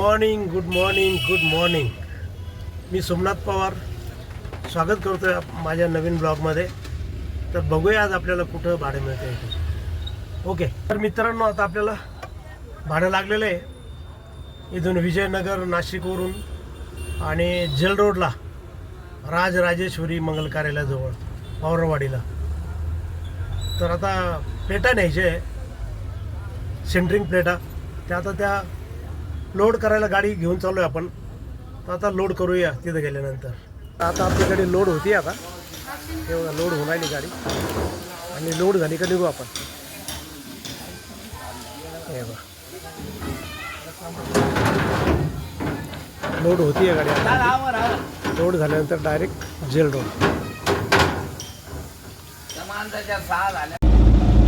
Morning good morning good morning मी सोमनाथ पवार. स्वागत करतो आहे माझ्या नवीन ब्लॉगमध्ये. तर बघूया आज आपल्याला कुठं भाडं मिळतं इथे. ओके तर मित्रांनो आता आपल्याला भाडं लागलेलं आहे. इथून विजयनगर नाशिकवरून आणि जेल रोडला राजराजेश्वरी मंगल कार्यालयाजवळ पवारवाडीला तर आता पेटा न्यायचे आहे. सेंटरिंग प्लेटा त्या आता त्या लोड करायला गाडी घेऊन चालू आहे आपण. तर आता लोड करूया तिथं गेल्यानंतर. आता आपल्याकडे लोड होती आता. हे लोड होऊन राहिली गाडी. आणि लोड झाली का निघू आपण. हे बघा. लोड होती आहे गाडी लोड झाल्यानंतर डायरेक्ट जेल रोड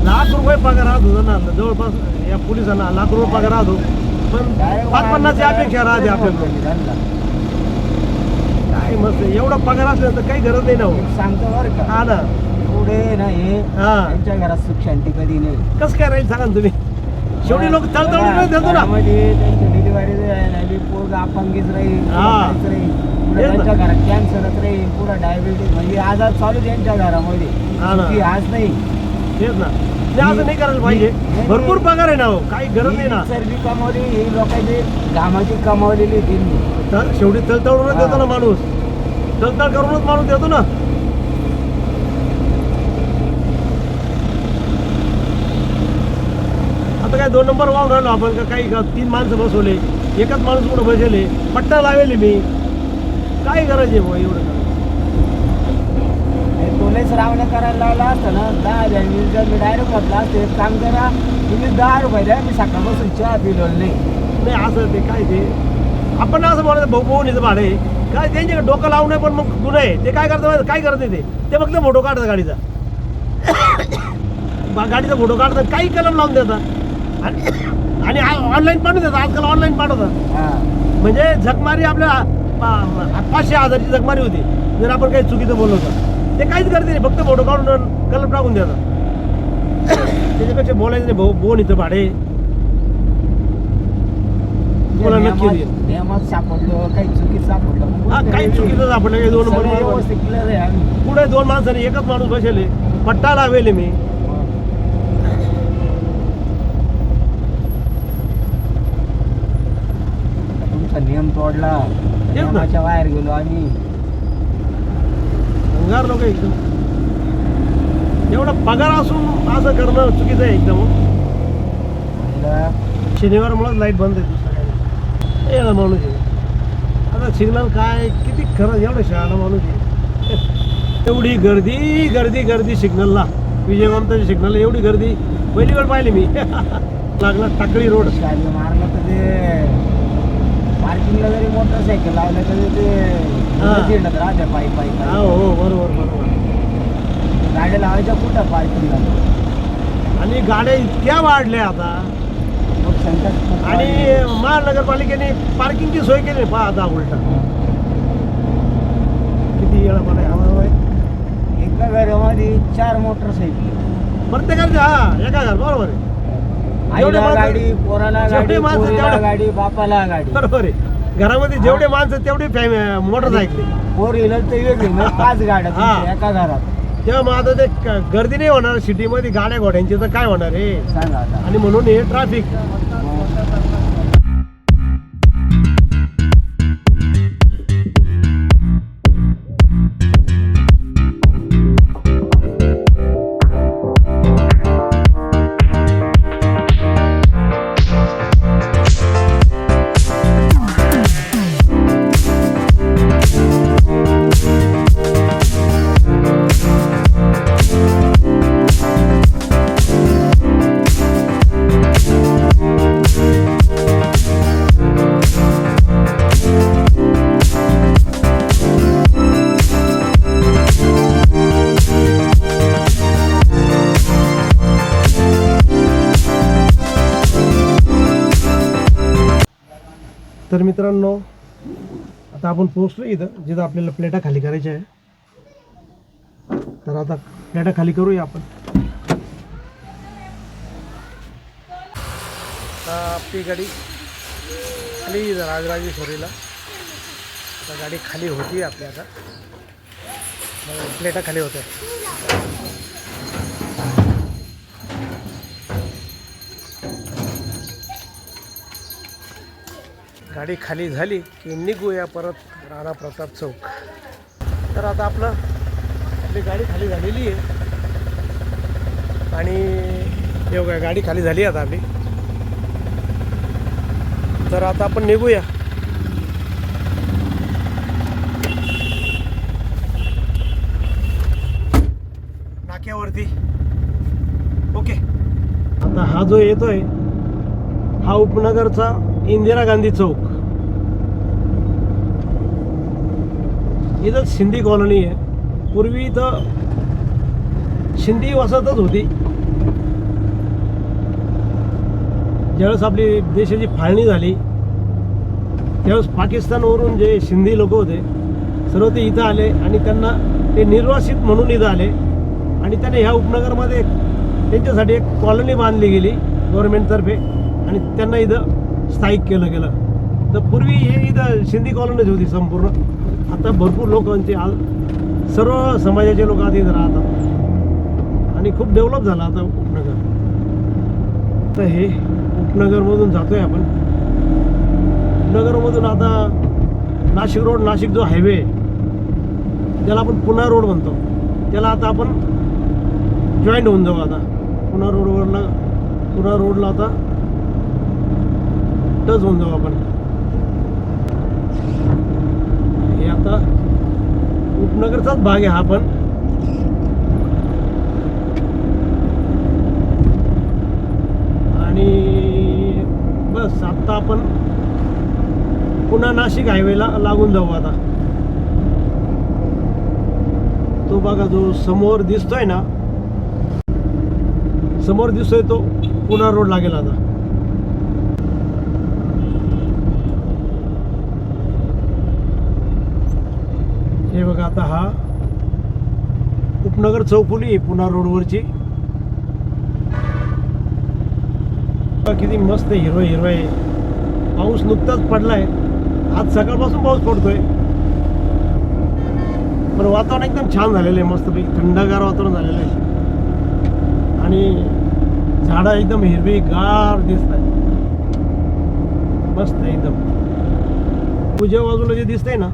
लाख रुपये पगार आज होता ना. जवळपास या पोलिसांना लाख रुपये पगार राहतो पण पाच पन्नासची अपेक्षा राहते आपल्याकडे काय मस्त एवढा पगार असल्यानंतर काही गरज नाही ना हो. सांगतो बरं का. हा ना. पुढे ना हे. हा त्यांच्या घरात सुख शांती कधी नाही. कसं काय राहील सांगा ना तुम्ही? शेवटी लोक तळतळून देतो ना. घरामध्ये त्यांची डिलिव्हरी राहिली पोरग अपंगीच राहील हा. काहीच राहील. पुढे तेच ना. त्यांच्या घरात कॅन्सरच राहील पुढे डायबिटीज म्हणजे आजार चालू त्यांच्या घरामध्ये. हा ना. आज नाही. तेच ना. नाही असं नाही करायला पाहिजे. नाही, भरपूर. पगार आहे ना हो. काही गरज नाही ना. ही चरबी कमावली ही लोकांची घामाची कमावलेली त्यांनी तर शेवटी तळतळूनच. देतो ना माणूस. तळतळ करूनच माणूस देतो ना. आता काय दोन नंबर वाहून राहिलो आपण का काही का तीन माणसं बसवले एकच माणूस कुठं बसले पट्टा लावेले मी. काय गरज आहे बुवा एवढं? रावण्या करायला लावला असतं ना दहा मी जर मी डायरेक्ट म्हटलं असतं एक काम करा तुम्ही दहा रुपये द्या मी सकाळपासून चहा पिलो नाही नाही असं ते काय ते? आपण असं बोलायचं भाऊ भाऊ याचं भाडे काय त्यांच्याकडे डोकं लावू नये पण मग गुन्हा आहे. ते काय करतात माहिती- काय करत नाही ते? ते फक्त फोटो काढतात गाडीचा. गाडीचा फोटो काढतात काही कलम लावून देतात. आणि आणि ऑनलाईन पाठवून देतात आजकाल ऑनलाईन पाठवतात. म्हणजे झकमारी आपल्या पाचशे हजारची झकमारी होती. जर आपण काही चुकीचं बोललो तर. ते काहीच करते नाही फक्त फोटो काढून कलम टाकून देतात त्याच्यापेक्षा बोलायचं नाही भाऊ बोन इथं भाडे नक्की नियमात सापडलो काही चुकीत सापडलं हा काही. चुकीचं सापडलं काही दोन. पुढे दोन माणसाने एकच माणूस बसेले पट्टा लावेले मी तुमचा नियम तोडला. नियमाच्या बाहेर गेलो आम्ही अंगार लोक एकदम. एवढा पगार असून असं करणं चुकीचं आहे एकदम. शनिवार मुळे लाइट बंद आहे सगळ्यांनी एवढा माणूस आहे. आता सिग्नल काय किती खरं एवढं शहाणा माणूस आहे. एवढी गर्दी गर्दी गर्दी सिग्नलला. विजयवंताच्या सिग्नलला एवढी गर्दी. पहिली वेळ पाहिली मी. लागला टाकळी रोड. मारलं तर ते पार्किंगला जरी मोटरसायकल लावलं तरी ते हा. पायी पायी हा पायी. हो बरोबर बरोबर. गाड्या लावायच्या कुठं पार्किंगला आणि गाड्या इतक्या वाढल्या आता. मग संकट खूप आणि वाढले. महानगरपालिकेने पार्किंगची सोय केली. पहा आता उलटा. किती येळा मला त्यामुळे एका घरामध्ये चार मोटरसायकल प्रत्येकाच्या हा एका घर बरोबर आहे. जेवढे आईला माणसं- गाडी पोराला जेवढे गाडी माणसं पोरीला तेवढे- गाडी बापाला गाडी. बरोबर आहे. घरामध्ये जेवढे माणसं तेवढी मोटरसायकल पोरीला तर वेगळी म्हणजे पाच गाड्या हा. तुमच्या एका घरात. तेव्हा मग आता ते क- गर्दी नाही होणार सिटीमध्ये गाड्या घोड्यांची तर काय होणार आहे सांगा आता. आणि म्हणून हे ट्रॅफिक तर मित्रांनो आता आपण पोहोचलो इथं जिथं आपल्याला प्लेटा खाली करायच्या आहे तर आता प्लेटा खाली करूया आपण. आता आपली गाडी खाली राजराजेश्वरीला. आता गाडी खाली होती आपली आता. प्लेटा खाली होत्या. गाडी खाली झाली की निघूया परत राणा प्रताप चौक. तर आता आपलं आपली गाडी खाली झालेली आहे. आणि हे गाडी खाली झाली आता आपली. तर आता आपण निघूया. नाक्यावरती. ओके. आता हा जो येतोय हा उपनगरचा इंदिरा गांधी चौक. इथं सिंधी कॉलनी आहे. पूर्वी इथं शिंदी वसाहतच होती. ज्यावेळेस आपली देशाची फाळणी झाली त्यावेळेस पाकिस्तानवरून जे सिंधी लोक होते सर्व ते इथं आले आणि त्यांना ते निर्वासित म्हणून इथं आले. आणि त्याने ह्या उपनगरमध्ये त्यांच्यासाठी एक कॉलनी बांधली गेली गव्हर्नमेंटतर्फे. आणि त्यांना इथं स्थायिक केलं गेलं. तर पूर्वी हे इथं सिंधी कॉलनीच होती संपूर्ण. आता भरपूर लोकांचे आज सर्व समाजाचे लोक आता इथं राहतात. आणि खूप डेव्हलप झालं आता उपनगर. तर हे उपनगरमधून जातोय आपण. उपनगरमधून आता नाशिक रोड नाशिक जो हायवे ज्याला आपण पुणा रोड म्हणतो. त्याला आता आपण जॉईंट होऊन जाऊ आता. पुणा रोडवरला पुणा रोडला आता टच होऊन जाऊ आपण. हे आता उपनगरचाच भाग आहे हा पण. आणि बस आत्ता आपण पुन्हा नाशिक हायवेला लागून जाऊ आता. तो बघा जो समोर दिसतोय ना समोर दिसतोय तो पुन्हा रोड लागेल आता. हे बघा आता हा उपनगर चौफुली आहे पुन्हा रोडवरची. किती मस्त हिरवं हिरवं आहे. पाऊस नुकताच पडलाय. आज सकाळपासून पाऊस पडतोय. पण वातावरण एकदम छान झालेलं आहे मस्तपैकी. थंडगार वातावरण झालेलं आहे. आणि झाडं एकदम हिरवी गार दिसत आहे मस्त एकदम. उजव्या बाजूला जे दिसतंय ना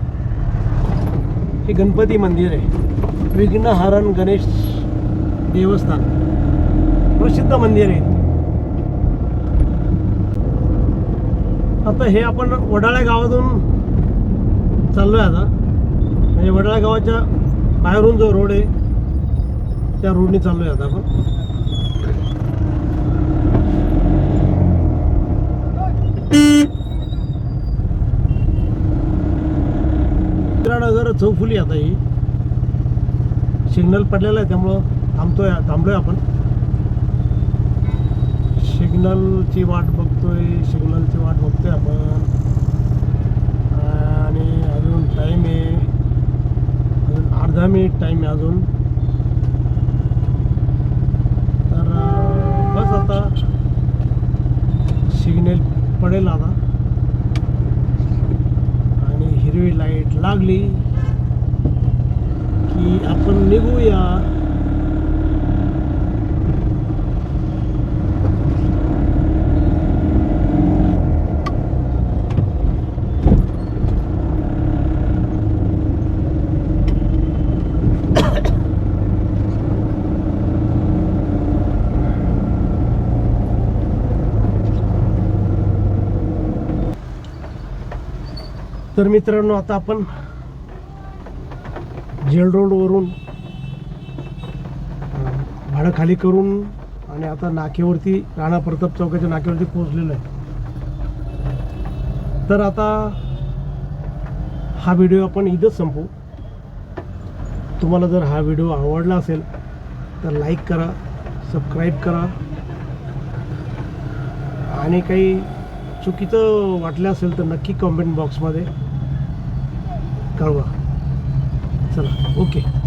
हे गणपती मंदिर आहे. विघ्नहरण गणेश देवस्थान. प्रसिद्ध मंदिर आहे. आता हे आपण वडाळ्या गावातून चाललोय आता. म्हणजे वडाळ्या गावाच्या बाहेरून जो रोड आहे त्या रोडने चाललोय आता आपण. इंदिरानगर चौफुली आता ही. सिग्नल पडलेला आहे त्यामुळं थांबतोय थांबलोय आपण. सिग्नलची वाट बघतोय सिग्नलची वाट बघतोय आपण. आणि अजून टाईम आहे. अजून अर्धा मिनिट टाईम आहे अजून. तर बस आता. सिग्नल पडेल आता. आणि हिरवी लाइट लागली की आपण निघूया तर मित्रांनो आता आपण जेल रोडवरून भाडं खाली करून आणि आता नाक्यावरती राणा प्रताप चौकाच्या नाक्यावरती पोहोचलेलो आहे. तर आता हा व्हिडिओ आपण इथंच संपू तुम्हाला जर हा व्हिडिओ आवडला असेल तर लाईक करा सबस्क्राईब करा. आणि काही चुकीचं वाटलं असेल तर नक्की कमेंट बॉक्समध्ये कळवा. चला ओके.